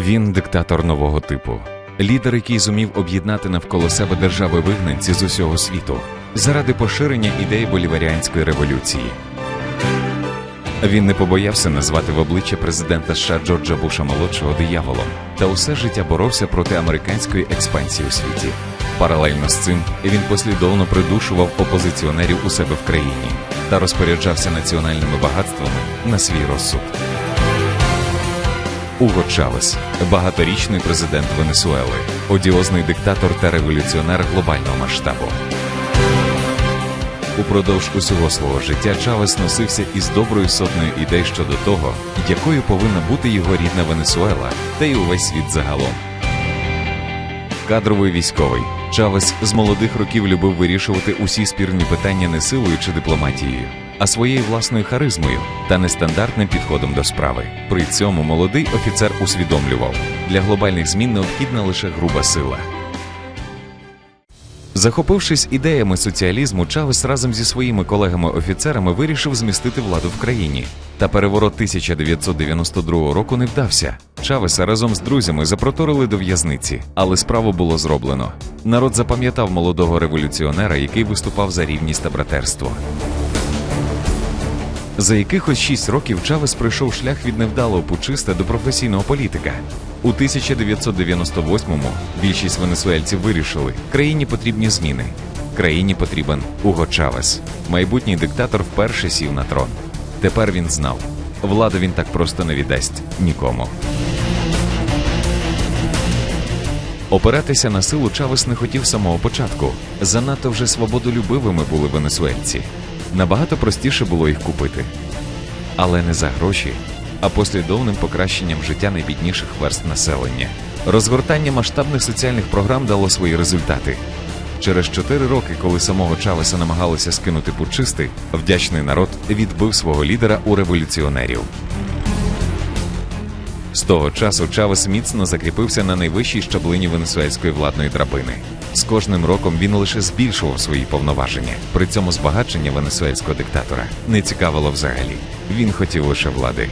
Він диктатор нового типу, лідер, який зумів об'єднати навколо себе держави вигнанці з усього світу заради поширення ідей боліваріанської революції. Він не побоявся назвати в обличчя президента США Джорджа Буша молодшого дияволом та усе життя боровся проти американської експансії у світі. Паралельно з цим він послідовно придушував опозиціонерів у себе в країні та розпоряджався національними багатствами на свій розсуд. Уго Чавес, багаторічний президент Венесуели, одіозний диктатор та революціонер глобального масштабу. Упродовж усього свого життя Чавес носився із доброю сотнею ідей щодо того, якою повинна бути його рідна Венесуела та й увесь світ загалом. Кадровий військовий Чавес з молодих років любив вирішувати усі спірні питання не силою чи дипломатією, а своєю власною харизмою та нестандартним підходом до справи. При цьому молодий офіцер усвідомлював, для глобальних змін необхідна лише груба сила. Захопившись ідеями соціалізму, Чавес разом зі своїми колегами-офіцерами вирішив змістити владу в країні. Та переворот 1992 року не вдався. Чавеса разом з друзями запроторили до в'язниці, але справу було зроблено. Народ запам'ятав молодого революціонера, який виступав за рівність та братерство. За якихось шість років Чавес пройшов шлях від невдалого пучиста до професійного політика. У 1998-му більшість венесуельців вирішили, країні потрібні зміни. Країні потрібен Уго Чавес. Майбутній диктатор вперше сів на трон. Тепер він знав, владу він так просто не віддасть нікому. Опиратися на силу Чавес не хотів самого початку. Занадто вже свободолюбивими були венесуельці. Набагато простіше було їх купити. Але не за гроші, а послідовним покращенням життя найбідніших верст населення. Розгортання масштабних соціальних програм дало свої результати. Через чотири роки, коли самого Чавеса намагалися скинути пучисти, вдячний народ відбив свого лідера у революціонерів. З того часу Чавес міцно закріпився на найвищій щаблині венесуельської владної драбини. З кожним роком він лише збільшував свої повноваження. При цьому збагачення венесуельського диктатора не цікавило взагалі. Він хотів лише влади,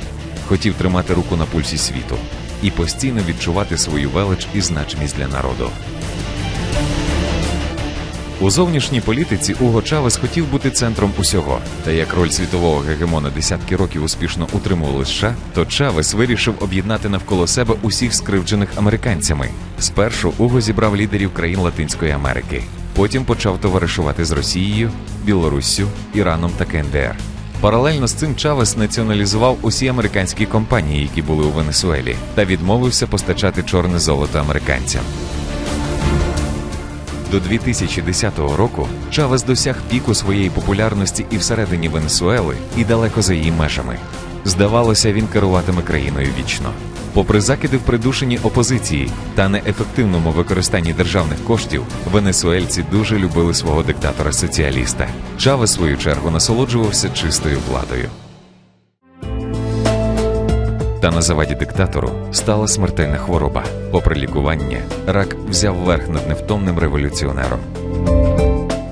хотів тримати руку на пульсі світу і постійно відчувати свою велич і значимість для народу. У зовнішній політиці Уго Чавес хотів бути центром усього. Та як роль світового гегемона десятки років успішно утримували США, то Чавес вирішив об'єднати навколо себе усіх скривджених американцями. Спершу Уго зібрав лідерів країн Латинської Америки, потім почав товаришувати з Росією, Білоруссю, Іраном та КНДР. Паралельно з цим Чавес націоналізував усі американські компанії, які були у Венесуелі, та відмовився постачати чорне золото американцям. До 2010 року Чавес досяг піку своєї популярності і всередині Венесуели, і далеко за її межами. Здавалося, він керуватиме країною вічно. Попри закиди в придушенні опозиції та неефективному використанні державних коштів, венесуельці дуже любили свого диктатора-соціаліста. Чавес, в свою чергу, насолоджувався чистою владою. Та на заваді диктатору стала смертельна хвороба. Попри лікування, рак взяв верх над невтомним революціонером.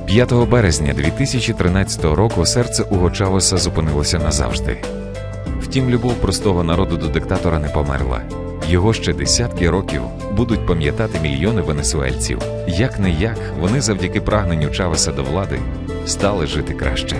5 березня 2013 року серце Уго Чавеса зупинилося назавжди. Втім, любов простого народу до диктатора не померла. Його ще десятки років будуть пам'ятати мільйони венесуельців. Як не як, вони завдяки прагненню Чавеса до влади стали жити краще.